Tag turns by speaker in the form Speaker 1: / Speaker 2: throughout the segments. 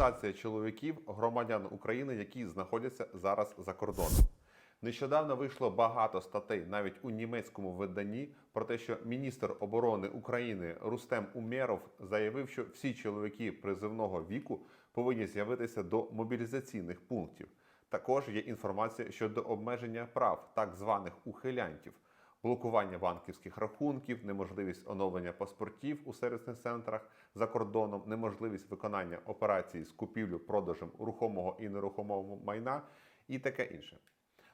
Speaker 1: мобілізація чоловіків громадян України, які знаходяться зараз за кордоном. Нещодавно вийшло багато статей, навіть у німецькому виданні, про те, що міністр оборони України Рустем Умєров заявив, що всі чоловіки призивного віку повинні з'явитися до мобілізаційних пунктів. Також є інформація щодо обмеження прав так званих ухилянтів, блокування банківських рахунків, неможливість оновлення паспортів у сервісних центрах за кордоном, неможливість виконання операцій з купівлю продажем рухомого і нерухомого майна і таке інше.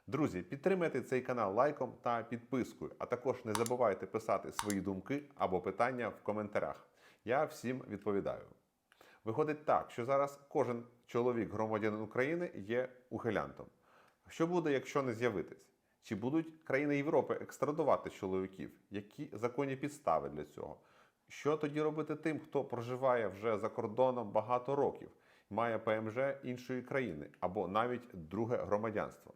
Speaker 1: Друзі, підтримайте цей канал лайком та підпискою, а також не забувайте писати свої думки або питання в коментарях. Я всім відповідаю. Виходить так, що зараз кожен чоловік громадянин України є ухилянтом. Що буде, якщо не з'явитись? Чи будуть країни Європи екстрадувати чоловіків? Які законні підстави для цього? Що тоді робити тим, хто проживає вже за кордоном багато років, має ПМЖ іншої країни або навіть друге громадянство?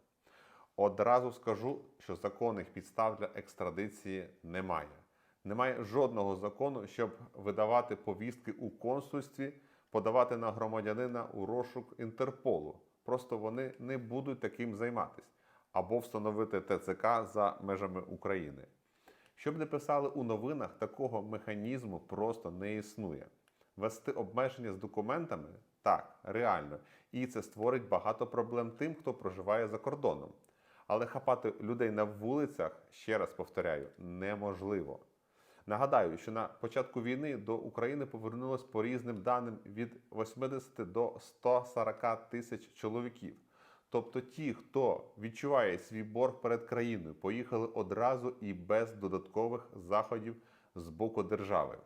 Speaker 1: Одразу скажу, що законних підстав для екстрадиції немає. Немає жодного закону, щоб видавати повістки у консульстві, подавати на громадянина у розшук Інтерполу. Просто вони не будуть таким займатися або встановити ТЦК за межами України. Щоб не писали у новинах, такого механізму просто не існує. Вести обмеження з документами так, реально, і це створить багато проблем тим, хто проживає за кордоном. Але хапати людей на вулицях, ще раз повторяю, неможливо. Нагадаю, що на початку війни до України повернулось по різним даним від 80 до 140 тисяч чоловіків. Тобто ті, хто відчуває свій борг перед країною, поїхали одразу і без додаткових заходів з боку держави.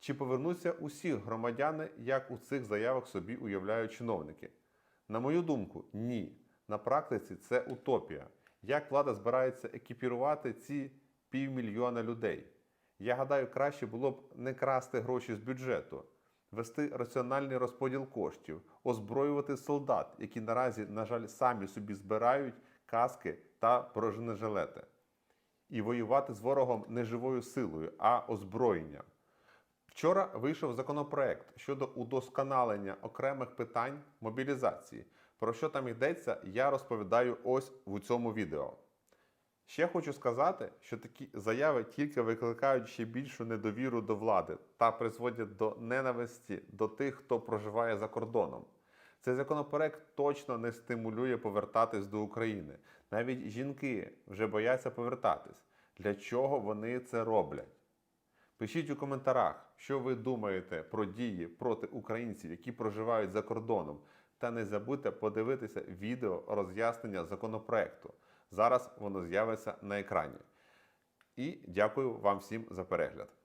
Speaker 1: Чи повернуться усі громадяни, як у цих заявах собі уявляють чиновники? На мою думку, ні. На практиці це утопія. Як влада збирається екіпірувати ці півмільйона людей? Я гадаю, краще було б не красти гроші з бюджету, вести раціональний розподіл коштів, озброювати солдат, які наразі, на жаль, самі собі збирають каски та бронежилети, і воювати з ворогом не живою силою, а озброєнням. Вчора вийшов законопроект щодо удосконалення окремих питань мобілізації. Про що там йдеться, я розповідаю ось у цьому відео. Ще хочу сказати, що такі заяви тільки викликають ще більшу недовіру до влади та призводять до ненависті до тих, хто проживає за кордоном. Цей законопроект точно не стимулює повертатись до України. Навіть жінки вже бояться повертатись. Для чого вони це роблять? Пишіть у коментарях, що ви думаєте про дії проти українців, які проживають за кордоном. Та не забудьте подивитися відео роз'яснення законопроекту. Зараз воно з'явиться на екрані. І дякую вам всім за перегляд.